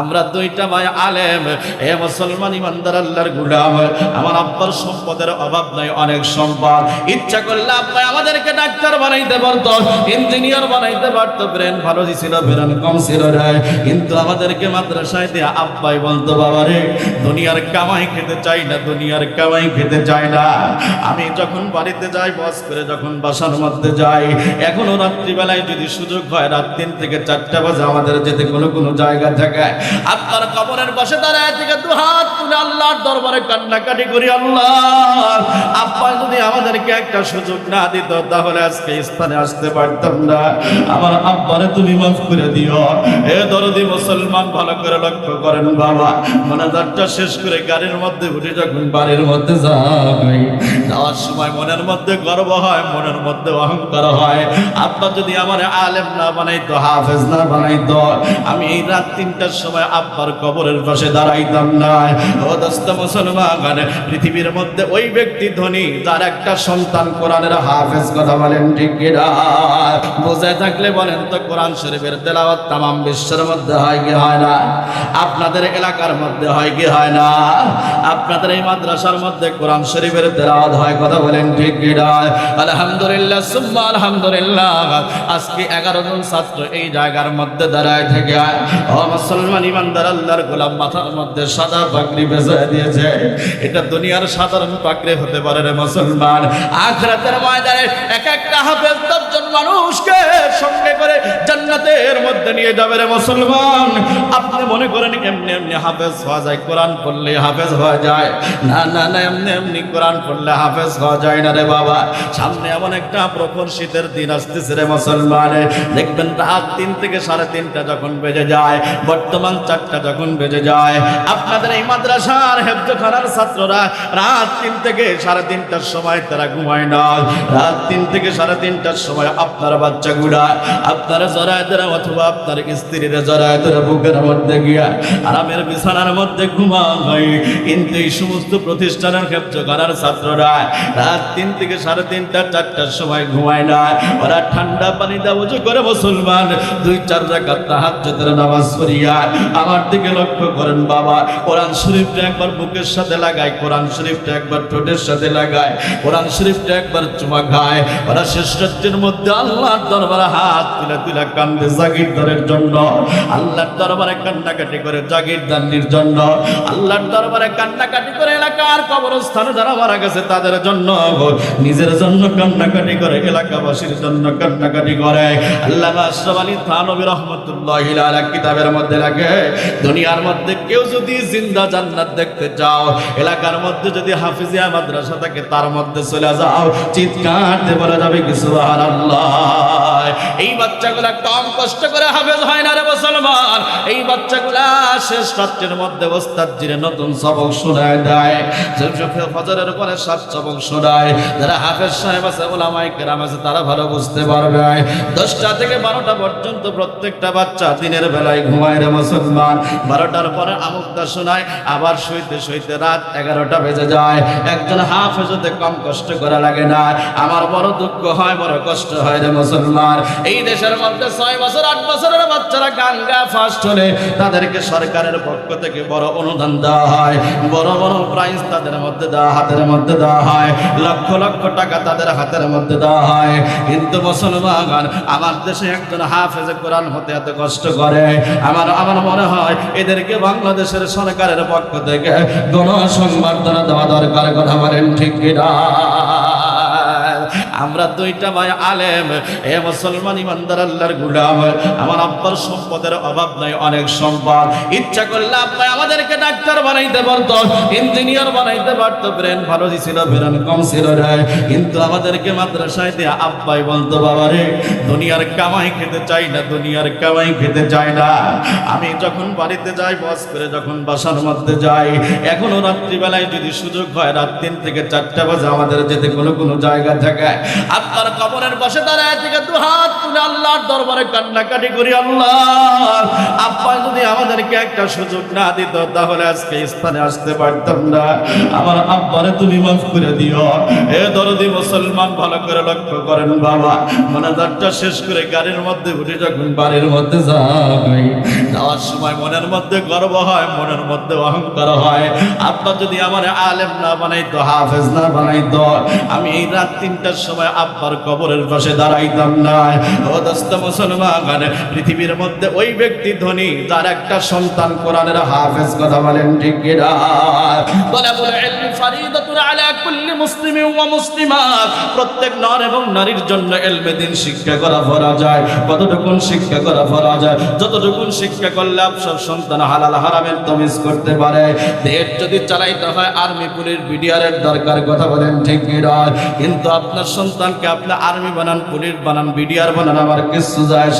আমরা দুইটা ভাই আলেম। এ মুসলমান ইমানদার আল্লাহর গুলাম। আমার আব্বার সম্পদের অভাব নাই, অনেক সম্পদ। ইচ্ছা করলে আব্বা আমাদেরকে ডাক্তার বানাইতে পারতো, ইঞ্জিনিয়ার বানাইতে পারতো। ব্রেন ভালো ছিল, ব্রেন কম ছিল রে। কিন্তু আমাদেরকে মাদ্রাসায় দিয়ে আব্বাই বলতো, বাবা রে, দুনিয়ার কামাই খেতে চাই না, দুনিয়ার কামাই খেতে চাই না। আমি যখন বাড়িতে যাই, বস করে যখন বাসার মধ্যে যাই, এখনও রাত্রিবেলায় যদি সুযোগ হয়, রাত তিন থেকে চারটা বাজে আমাদের যেতে কোনো কোনো জায়গা থাকে। আপনার কবরের পাশে দাঁড়ায় থেকে দু হাত তুলে আল্লাহর দরবারে কান্নাকাটি করি, আল্লাহ। আব্বা যদি আমাদেরকে একটা সুযোগ না দিত, তাহলে আজকে স্থানে আসতে পারতাম না। আমার আব্বারে তুমি মাফ করে দিও। এ দরদি মুসলমান, ভালো করে লক্ষ্য করেন বাবা। মোনাজারটা শেষ করে গাড়ির মধ্যে উঠে যখন বাড়ির মধ্যে যাই, যাওয়ার সময় মনের মধ্যে গর্ব হয়, মনের মধ্যে অহংকার হয়। আব্বা যদি আমার আলেম না বানাইতো, হাফেজ না বানাইতো, আমি এই রাত তিনটার সময় আব্বার কবরের পাশে দাঁড়াইতাম না। ও দোস্ত মুসলমান পৃথিবীর মধ্যে ওই ব্যক্তি ধনী যার একটা সন্তান কোরআনের হাফেজ, কথা বলেন ঠিক কিনা? বোঝায় থাকলে বলেন তো, কোরআন শরীফের তেলাওয়াত তামাম বিশ্বের মধ্যে হয় কি হয় না? আপনাদের এলাকার মধ্যে হয় কি হয় না? আপনাদের এই মাদ্রাসার মধ্যে কোরআন শরীফের তেলাওয়াত হয়, কথা বলেন ঠিক কিনা? আলহামদুলিল্লাহ, সুম্মা আলহামদুলিল্লাহ। আজকে এগারো জন ছাত্র এই জায়গার মধ্যে দাঁড়ায় থেকে ও মুসলমান ইমানদার, আল্লাহর গোলাম, মাথার মধ্যে সাদা পাগড়ি বেজায় দিয়েছে। এটা দুনিয়ার সাধারণ পাগড়ি হতে পারে রে মুসলমান। আখরাতের ময়দানে এক একটা হাফেজ দশজন মানুষকে সঙ্গে করে জান্নাতের মধ্যে নিয়ে যাবে রে মুসলমান। আপনি মনে করেন এমনি এমনি হাফেজ হওয়া যায়, কোরআন পড়লে হাফেজ হওয়া যায়? না না না, এমনি এমনি কোরআন পড়লে হাফেজ হওয়া যায় না রে বাবা। সামনে এমন একটা প্রখর শীতের দিন আসতেছে রে মুসলমান। দেখবেন রাত তিন থেকে সাড়ে তিনটা যখন বেজে যায়, বর্তমান চারটা যখন বেজে যায়, আপনাদের এই মাদ্রাসার হেফজখানার ছাত্ররা রাত তিন থেকে সাড়ে তিনটার সময় তারা ঘুমায় না। রাত তিন থেকে সাড়ে তিনটার সময় আপনার বাচ্চাগুলা আপনার জরায়তেরা অথবা আপনার স্ত্রীর জরায়তেরা বুকের মধ্যে গিয়া আরামের বিছানার মধ্যে ঘুমায়। কিন্তু এই সমস্ত প্রতিষ্ঠানের হেফজখানার ছাত্ররা রাত তিন থেকে সাড়ে তিনটা, চারটার সময় ঘুমায় না। ওরা ঠান্ডা পানি দেওয়া করে মুসলমান, দুই চার জায়গা তাহাজ্জুদের নামাজ পড়িয়া আমার দিকে লক্ষ্য করেন বাবা। কোরআন শরীফটা একবার বুকের সাথে লাগায়, কোরআন শরীফটা একবার ঠোঁটের সাথে লাগায়, কোরআন শরীফটা একবার চুমা খায়। ওরা শেষ রাত্রির মধ্যে আল্লাহর দরবারে হাত তুলে তুলে কান্দে জাগিরদারের জন্য। আল্লাহর দরবারে কান্নাকাটি করে জাগিরদানির জন্য। আল্লাহর দরবারে কান্নাকাটি করে এলাকার কবরস্থানে যারা মারা গেছে তাদের জন্য। নিজের জন্য কান্নাকাটি করে, এলাকাবাসীর জন্য কান্নাকাটি করে। আল্লাহ আশরাফ আলী থানবী রহমতুল্লাহ কিতাবের মধ্যে লাগে। দুনিয়ার মধ্যে কেউ যদি জিন্দা জান্নাত দেখতে চাও, এলাকার মধ্যে যদি হাফিজিয়া মাদ্রাসা থাকে, তার মধ্যে চলে যাও। চিৎকার দিয়ে বলে যাবে কি, সুবহানাল্লাহ। এই বাচ্চাগুলা কম কষ্ট করে হাফেজ হয় না রে মুসলমান। এই বাচ্চাগুলা শেষ রাত্রের মধ্যে ওস্তাদ জিরে নতুন সবক শোনায় দেয়। ফজরের পরে সাত সবক শোনায়। যারা হাফেজ সাহেব আছে ওলামাই কেরাম আছে, তারা ভালো বুঝতে পারবে। দশটা থেকে বারোটা পর্যন্ত প্রত্যেকটা বাচ্চা দিনের বেলায় ঘুমায় রে মুসলমান। বারোটার পরে আমুকটা শোনায়, আবার শুইতে শুইতে রাত এগারোটা বেজে যায়। একজন হাফেজ হতে কম কষ্ট করা লাগে না। আমার বড় দুঃখ হয়, বড় কষ্ট হয় রে মুসলমান। এই দেশের মধ্যে ছয় বছর, আট বছরের বাচ্চারা গান গা ফার্স্ট হলে তাদেরকে সরকারের পক্ষ থেকে বড় অনুদান দেওয়া হয়। বড় বড় প্রাইজ তাদের মধ্যে দেওয়া, হাতের মধ্যে দেওয়া হয়। লক্ষ লক্ষ টাকা তাদের হাতের মধ্যে দেওয়া হয়। কিন্তু মুসলমান, আমার দেশে একজন হাফেজে কোরআন হতে এত কষ্ট করে। আমার আমার মনে হয় এদেরকে বাংলাদেশের সরকারের পক্ষ থেকে গণসংবর্ধনা দেওয়া দরকার কথা বলেন ঠিক কিনা? আমরা দুইটা ভাই আলেম। এ মুসলমান ইমানদার আল্লাহর গুলাম। আমার আব্বার সম্পদের অভাব নাই, অনেক সম্পদ। ইচ্ছা করলে আব্বা আমাদেরকে ডাক্তার বানাইতে পারতো, ইঞ্জিনিয়ার বানাইতে পারতো। ব্রেন ভালো ছিল, ব্রেন কম ছিল রে। কিন্তু আমাদেরকে মাদ্রাসায় দিয়ে আব্বাই বলতো, বাবা রে, দুনিয়ার কামাই খেতে চাই না, দুনিয়ার কামাই খেতে চাই না। আমি যখন বাড়িতে যাই, বস করে যখন বাসার মধ্যে যাই, এখনও রাত্রিবেলায় যদি সুযোগ হয়, রাত তিন থেকে চারটা বাজে আমাদের যেতে কোনো কোনো জায়গা থাকে। আপনার কবরের বসে দাঁড়ায় থেকে দু হাত তুলে আল্লাহর দরবারে কান্নাকাটি করি, আল্লাহ। আব্বা যদি আমাদেরকে একটা সুযোগ না দিত, তাহলে আজকে স্থানে আসতে পারতাম না। আমার আব্বারে তুমি মাফ করে দিও। এ দরদি মুসলমান, ভালো করে লক্ষ্য করেন বাবা। মানে মনাজারটা শেষ করে গাড়ির মধ্যে উঠে যখন বাড়ির মধ্যে যাই যাওয়ার সময় মনের মধ্যে গর্ব হয়, মনের মধ্যে অহংকার হয়। আপনার যদি আমার আলেম না বানাইতো, হাফেজ না বানাইতো, আমি এই রাত তিনটার সময় আব্বার কবরের পাশে দাঁড়াইতাম না। ও দস্ত মুসলমান, পৃথিবীর মধ্যে ওই ব্যক্তি ধনী, যার একটা সন্তান কোরআনের হাফেজ কথা বলেন ঠিক প্রত্যেক নর এবং নারীর জন্য দিন শিক্ষা করা ফরজ হয় কতটুকুন শিক্ষা করা ফরজ হয় যতটুকুন শিক্ষা করলে সন্তান হালাল হারামের তমিজ করতে পারে। দেশ যদি চালাইতে হয়, আর্মি পুলিশ, বিডিআরের দরকার, কথা বলেন ঠিক কিন্তু আপনার সন্তানকে আপনি আর্মি বানান, পুলিশ বানান, বিডিআর বানান, আমার কিছু যায়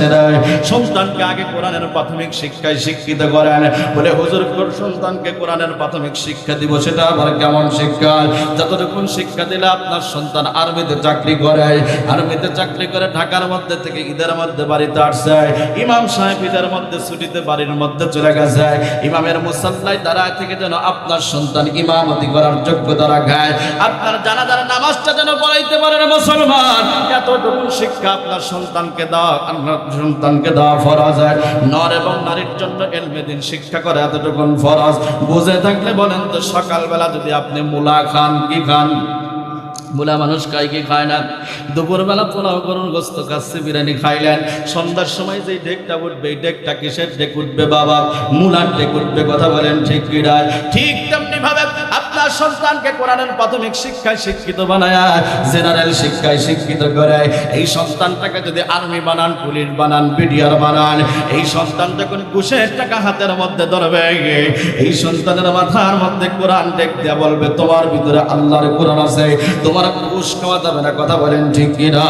সন্তানকে আগে কোরআনের প্রাথমিক শিক্ষায় শিক্ষিত করেন। বলে, হুজুর সন্তানকে কোরআনের প্রাথমিক শিক্ষা দিব, সেটা আবার কেমন শিক্ষা যতটুকুন শিক্ষা দিলে আপনার সন্তান আর্মিতে চাকরি করে, আর্মিতে চাকরি করে ঢাকার মধ্যে থেকে ঈদের মধ্যে বাড়িতে আসছে, ইমাম সাহেব ঈদের মধ্যে ছুটিতে বাড়ির মধ্যে চলে গেছে, ইমামের দাঁড়ায় থেকে যেন আপনার সন্তান ইমামতি করার আপনার নামাজটা যেন পড়াইতে পারেন মুসলমান। শিক্ষা আপনার সন্তানকে দেওয়া সন্তানকে দেওয়া ফরজ। হয় নর এবং নারীর জন্য এলমে দিন শিক্ষা করে ফরজ। বুঝে থাকলে বলেন তো, সকালবেলা যদি আপনি মুলা খান, কি খান? মুলা মানুষ খায়, কি খায় না? দুপুরবেলা পোলাও করুন, গোস্ত কাছে বিরিয়ানি খাইলেন। সন্ধ্যার সময় যে ডেকটা উঠবে, এই ডেকটা কিসের ডেক উঠবে বাবা? মুলার ডেক উঠবে, কথা বলেন ঠিক কি না? ঠিক তেমনি ভাবে আপনার সন্তানকে কোরআনের প্রাথমিক শিক্ষায় শিক্ষিত বানায়, জেনারেল শিক্ষায় শিক্ষিত করে। এই সন্তানটাকে যদি আর্মি বানান, পুলিশ বানান বিডিআর বানান, এই সন্তান যখন ঘুষের টাকা হাতের মধ্যে ধরবে, এই সন্তানের মাথার মধ্যে কোরআন দেখতে বলবে, তোমার ভিতরে আল্লাহর কোরআন আছে, তোমার ঘুষ খাওয়া যাবে না, কথা বলেন ঠিক কিনা?